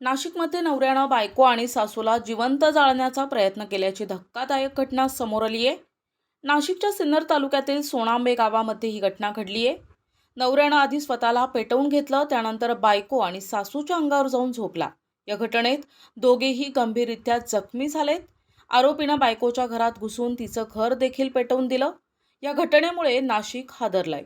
नाशिकमध्ये नवऱ्यानं बायको आणि सासूला जिवंत जाळण्याचा प्रयत्न केल्याची धक्कादायक घटना समोर आली आहे. नाशिकच्या सिन्नर तालुक्यातील सोनांबे गावामध्ये ही घटना घडली आहे. नवऱ्यानं आधी स्वतःला पेटवून घेतलं त्यानंतर बायको आणि सासूच्या अंगावर जाऊन झोपला. या घटनेत दोघेही गंभीररित्या जखमी झालेत. आरोपीनं बायकोच्या घरात घुसून तिचं घर देखील पेटवून दिलं. या घटनेमुळे नाशिक हादरलाय.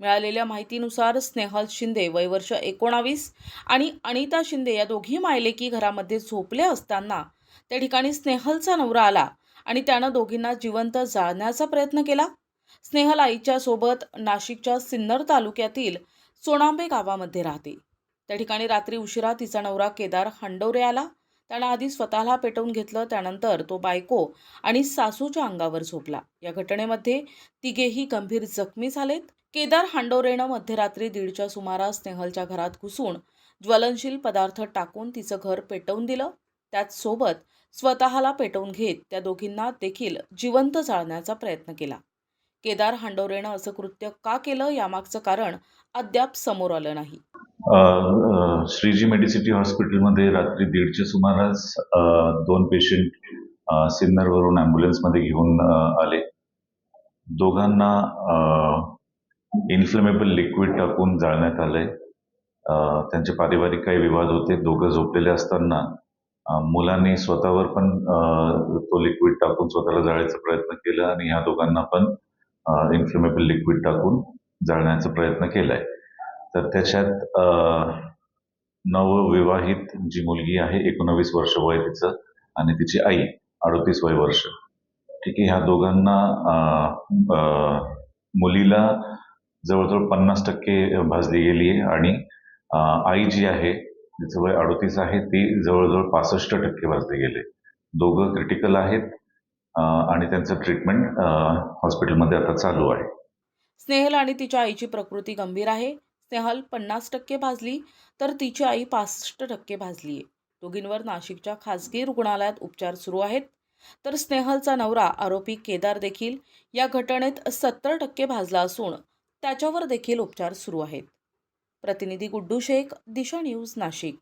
मिळालेल्या माहितीनुसार स्नेहल शिंदे वय वर्ष एकोणावीस आणि अनिता शिंदे या दोघी मायलेकी घरामध्ये झोपले असताना त्या ठिकाणी स्नेहलचा नवरा आला आणि त्यानं दोघींना जिवंत जाळण्याचा प्रयत्न केला. स्नेहल आईच्या सोबत नाशिकच्या सिन्नर तालुक्यातील सोनांबे गावामध्ये राहते. त्या ठिकाणी रात्री उशिरा तिचा नवरा केदार हांडवरे आला. त्यानं आधी स्वतःला पेटवून घेतलं त्यानंतर तो बायको आणि सासूच्या अंगावर झोपला. या घटनेमध्ये तिघेही गंभीर जखमी झालेत. केदार हांडोरेनं मध्यरात्री दीडच्या सुमारास नेहलच्या घरात घुसून ज्वलनशील पदार्थ टाकून तिचं घर पेटवून दिलं. त्याचसोबत स्वतःला पेटवून घेत त्या दोघींना देखील जिवंत जाळण्याचा प्रयत्न केला. केदार हांडोरेनं असं कृत्य का केलं यामागचं कारण अद्याप समोर आलं नाही. श्रीजी मेडिसिटी हॉस्पिटलमध्ये रात्री दीडच्या सुमारास दोन पेशंट सिन्नरवरून ॲम्ब्युलन्समध्ये घेऊन आले. दोघांना इन्फ्लेमेबल लिक्विड टाकून जाळण्यात आलंय. त्यांचे पारिवारिक काही विवाद होते दोघं झोपलेले असताना मुलांनी स्वतःवर पण तो लिक्विड टाकून स्वतःला जाळायचा प्रयत्न केला आणि ह्या दोघांना पण इन्फ्लेमेबल लिक्विड टाकून जाळण्याचा प्रयत्न केलाय. तर त्याच्यात नवविवाहित जी मुलगी आहे एकोणावीस वर्ष वय तिचं आणि तिची आई अडतीस वय वर्ष. ठीक आहे ह्या दोघांना मुलीला जवळजवळ पन्नास टक्के भाजली गेली आहे. आणि आई जी आहे तिचं वय अडतीस आहे ती जवळजवळ पासष्ट टक्के भाजली गेले दोघं क्रिटिकल आहेत आणि त्यांचं ट्रीटमेंट हॉस्पिटलमध्ये आता चालू आहे. स्नेहल आणि तिच्या आईची प्रकृती गंभीर आहे. स्नेहल पन्नास टक्के भाजली तर तिची आई पासष्ट टक्के भाजली आहे. दोघींवर नाशिकच्या खासगी रुग्णालयात उपचार सुरू आहेत. तर स्नेहलचा नवरा आरोपी केदार देखील या घटनेत सत्तर टक्के भाजला असून त्याच्यावर देखील उपचार सुरू आहेत. प्रतिनिधी गुड्डू शेख दिशा न्यूज नाशिक.